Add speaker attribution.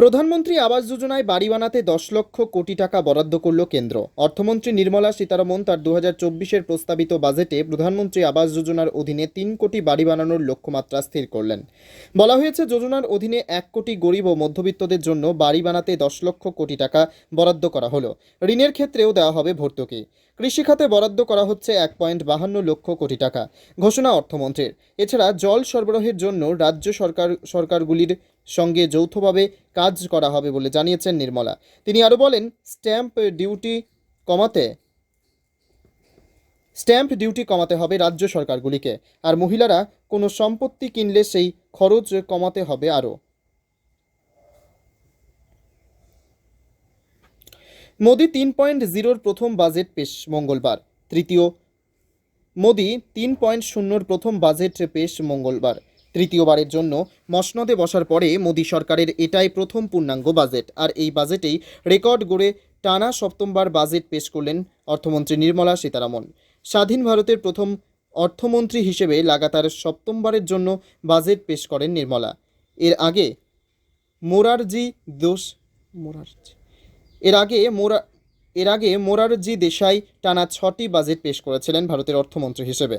Speaker 1: প্রধানমন্ত্রী আবাস যোজনায় বাড়ি বানাতে দশ লক্ষ কোটি টাকা বরাদ্দ করল কেন্দ্র। অর্থমন্ত্রী নির্মলা সীতারমন তার দু হাজার প্রস্তাবিত বাজেটে প্রধানমন্ত্রী আবাস যোজনার অধীনে তিন কোটি বাড়ি বানানোর লক্ষ্যমাত্রা স্থির করলেন। বলা হয়েছে, যোজনার অধীনে এক কোটি গরিব ও মধ্যবিত্তদের জন্য বাড়ি বানাতে দশ লক্ষ কোটি টাকা বরাদ্দ করা হলো। ঋণের ক্ষেত্রেও দেওয়া হবে ভর্তুকি। কৃষিখাতে বরাদ্দ করা হচ্ছে এক পয়েন্ট বাহান্ন লক্ষ কোটি টাকা, ঘোষণা অর্থমন্ত্রীর। এছাড়া জল সরবরাহের জন্য রাজ্য সরকার, সরকারগুলির সঙ্গে যৌথভাবে কাজ করা হবে বলে জানিয়েছেন নির্মলা। তিনি আরও বলেন, স্ট্যাম্প ডিউটি কমাতে, স্ট্যাম্প ডিউটি কমাতে হবে রাজ্য সরকারগুলিকে, আর মহিলারা কোনো সম্পত্তি কিনলে সেই খরচ কমাতে হবে আরও। মোদি তিন পয়েন্ট জিরোর প্রথম বাজেট পেশ মঙ্গলবার। তৃতীয়, মোদি তিন পয়েন্ট শূন্যর প্রথম বাজেট পেশ মঙ্গলবার। তৃতীয়বারের জন্য মসনদে বসার পরে মোদি সরকারের এটাই প্রথম পূর্ণাঙ্গ বাজেট। আর এই বাজেটেই রেকর্ড গড়ে টানা সপ্তমবার বাজেট পেশ করলেন অর্থমন্ত্রী নির্মলা সীতারামন। স্বাধীন ভারতের প্রথম অর্থমন্ত্রী হিসেবে লাগাতার সপ্তমবারের জন্য বাজেট পেশ করেন নির্মলা। এর আগে মোরারজি দোষ মোরারজি। এর আগে মোরা এর আগে মোরারজি দেশাই টানা ছটি বাজেট পেশ করেছিলেন ভারতের অর্থমন্ত্রী হিসেবে।